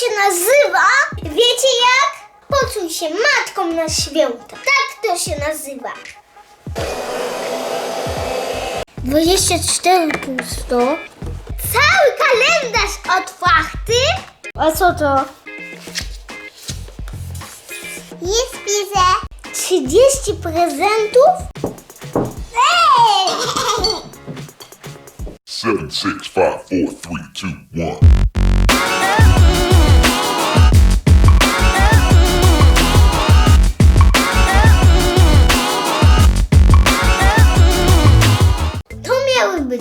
się nazywa, wiecie jak? Poczuj się matką na święta. Tak to się nazywa. 24 pusto. Cały kalendarz otwarty. A co to? Jest pisze 30 prezentów? Ej! Seven, six, five, four, three, two, one.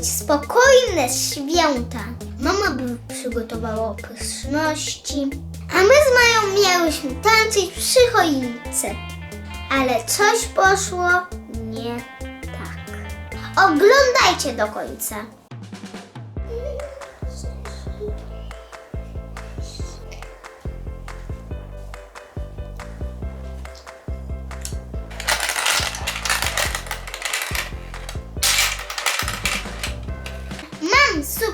Być spokojne święta. Mama by przygotowała pyszności, a my z Mają miałyśmy tańczyć przy choince. Ale coś poszło nie tak. Oglądajcie do końca.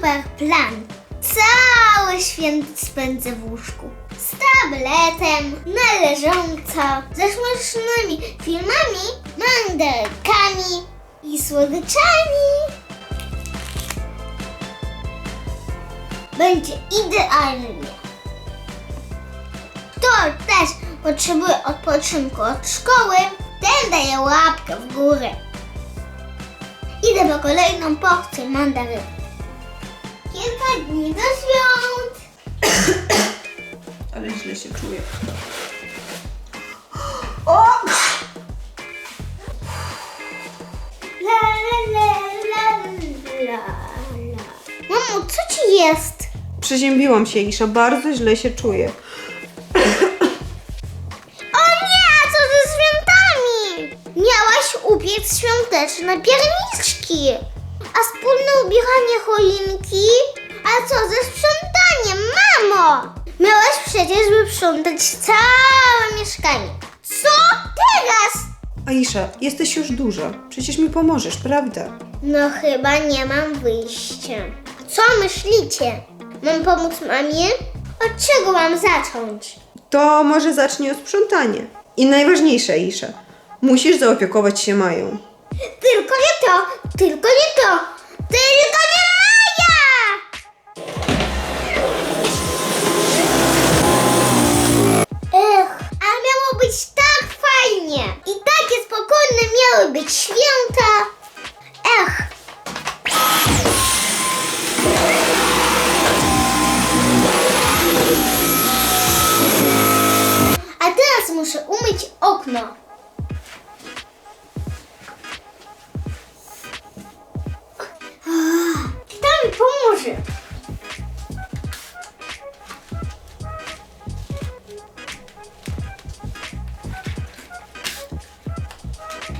Super plan. Cały święty spędzę w łóżku. Z tabletem, na leżąco, ze śmiesznymi filmami, mandelkami i słodyczami. Będzie idealnie. Kto też potrzebuje odpoczynku od szkoły, ten daje łapkę w górę. Idę po kolejną porcję mandaryn. Kilka dni do świąt. Ale źle się czuję. La, la, la, la, la, la. Mamo, co ci jest? Przeziębiłam się, Isza, bardzo źle się czuję. O nie, co ze świętami? Miałaś upiec świąteczne pierniczki. A wspólne ubieranie choinki? A co ze sprzątaniem, mamo? Miałaś przecież wyprzątać całe mieszkanie. Co teraz? Aisza, jesteś już duża. Przecież mi pomożesz, prawda? No chyba nie mam wyjścia. Co myślicie? Mam pomóc mamie? Od czego mam zacząć? To może zacznij od sprzątania. I najważniejsze, Aisza, musisz zaopiekować się Mają. Tylko nie to! Tylko nie to! Tylko nie muszę umyć okno. Kto mi pomoże?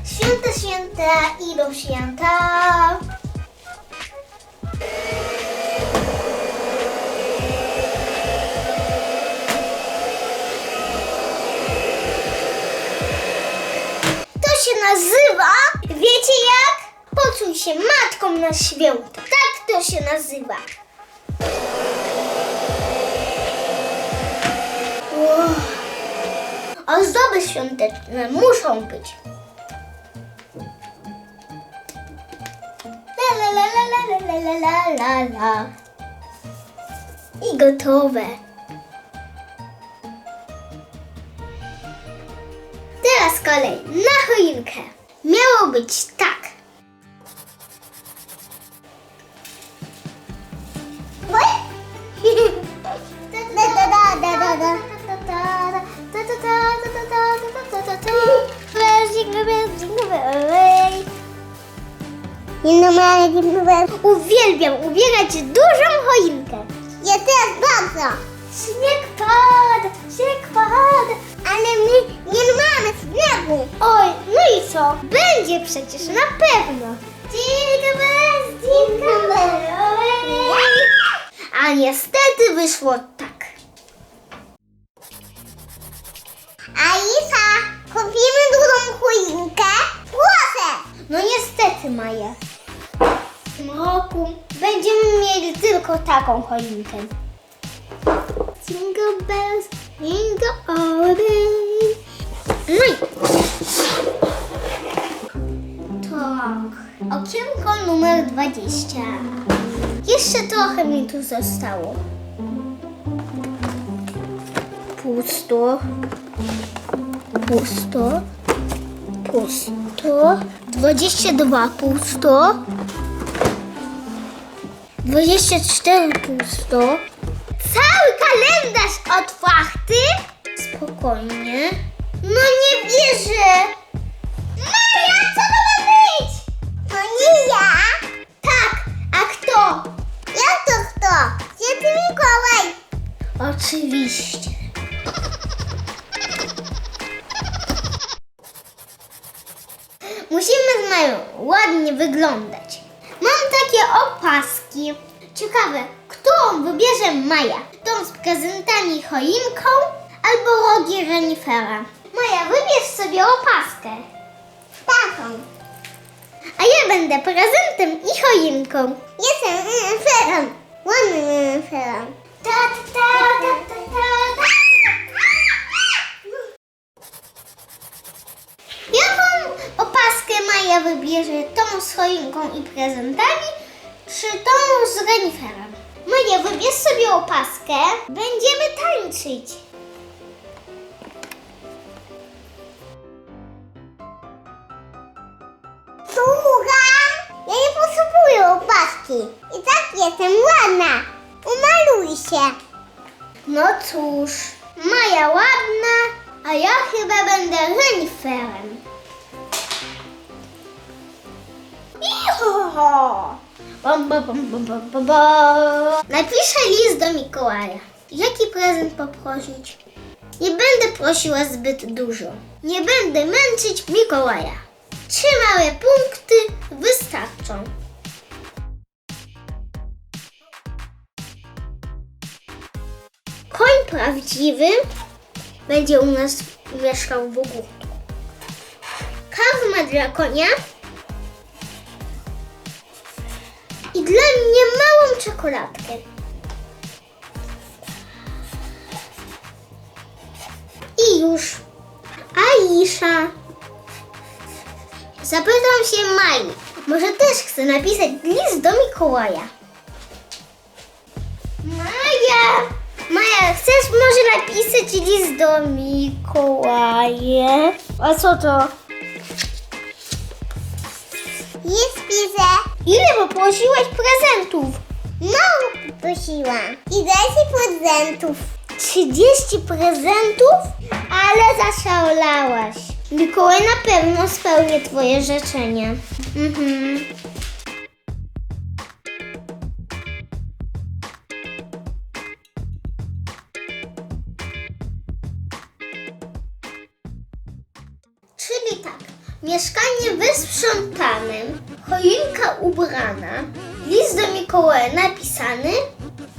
Święta, święta, idą święta. Nazywa, wiecie jak? Poczuj się matką na święta. Tak to się nazywa. Uff. Ozdoby świąteczne muszą być. La la la la la la la la la. I gotowe. Teraz kolej na choinkę. Miało być tak. Uwielbiam ubierać dużą choinkę. Ja też bardzo. Śnieg pada, śnieg pada. Ale my nie mamy śniegu. Oj, no i co? Będzie przecież na pewno. Jingle bells, jingle bells. A niestety wyszło tak. Alisa, kupimy dużą choinkę? Proszę! No niestety, Maja. W tym roku będziemy mieli tylko taką choinkę. Jingle bells, jingle all numer 20. Jeszcze trochę mi tu zostało. Pusto. Pusto. Pusto. 22 pusto. 24 pusto. Cały kalendarz otwarty. Spokojnie. No nie wierzę. Maja, co to ma być? To nie ja. Kto? Jak to kto? Święty Mikołaj. Oczywiście. Musimy z Mają ładnie wyglądać. Mam takie opaski. Ciekawe, którą wybierze Maja? Tą z prezentami choinką albo rogi renifera? Maja, wybierz sobie opaskę. Taką. A ja będę prezentem i choinką. Jestem ta, ta, ta. Jaką opaskę Maja wybierze? Tą z choinką i prezentami, czy tą z reniferem? Maja, wybierz sobie opaskę. Będziemy tańczyć. I tak jestem ładna. Umaluj się. No cóż, Maja ładna, a ja chyba będę reniferem. Iho! Bam, bam, bam, bam, bam, bam, bam. Napiszę list do Mikołaja. Jaki prezent poprosić? Nie będę prosiła zbyt dużo. Nie będę męczyć Mikołaja. Trzy małe punkty wystarczą. Koń prawdziwy będzie u nas mieszkał w ogórku. Karma dla konia i dla mnie małą czekoladkę. I już. Aisza. Zapytam się Mai. Może też chce napisać list do Mikołaja. Chcesz może napisać list do Mikołaja? A co to? Jest pisze. Ile poprosiłaś prezentów? Mało poprosiłam. I daj ci prezentów. 30 prezentów? Ale zaszalałaś. Mikołaj na pewno spełni twoje życzenia. Mhm. Mieszkanie wysprzątane, choinka ubrana, list do Mikołaja napisany,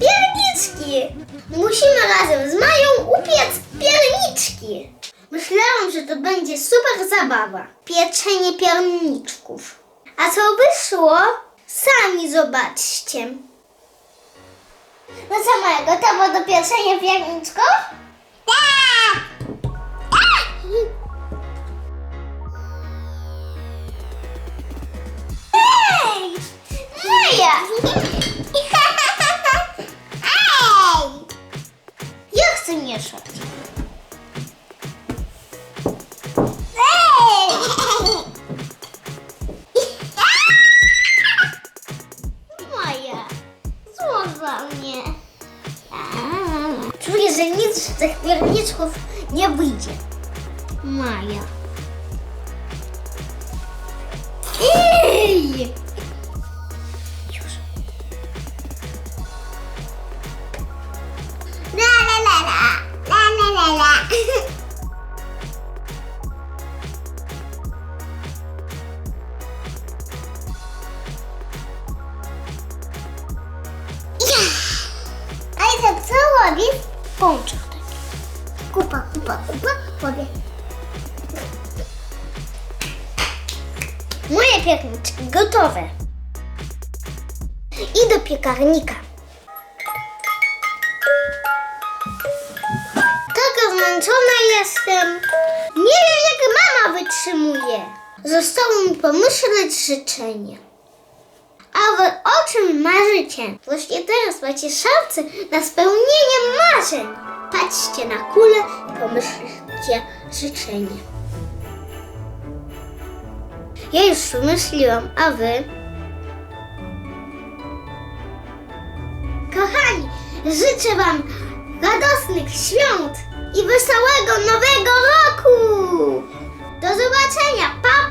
pierniczki. Musimy razem z Mają upiec pierniczki. Myślałam, że to będzie super zabawa. Pieczenie pierniczków. A co wyszło? Sami zobaczcie. No co Maja, gotowa do pieczenia pierniczków? Maja. Ej! Już. La la la la. La la la la. Ja. A i co robisz? Pączek. Kupa, kupa, kupa, powie. Moje pierniczki gotowe. I do piekarnika. zmęczona jestem. Nie wiem, jak mama wytrzymuje. Zostało mi pomyśleć życzenie. A wy o czym marzycie? Właśnie teraz macie szansę na spełnienie marzeń. Patrzcie na kulę, pomyślcie życzenie. Ja już wymyśliłam, a wy? Kochani, życzę wam radosnych świąt i wesołego nowego roku! Do zobaczenia! Pa!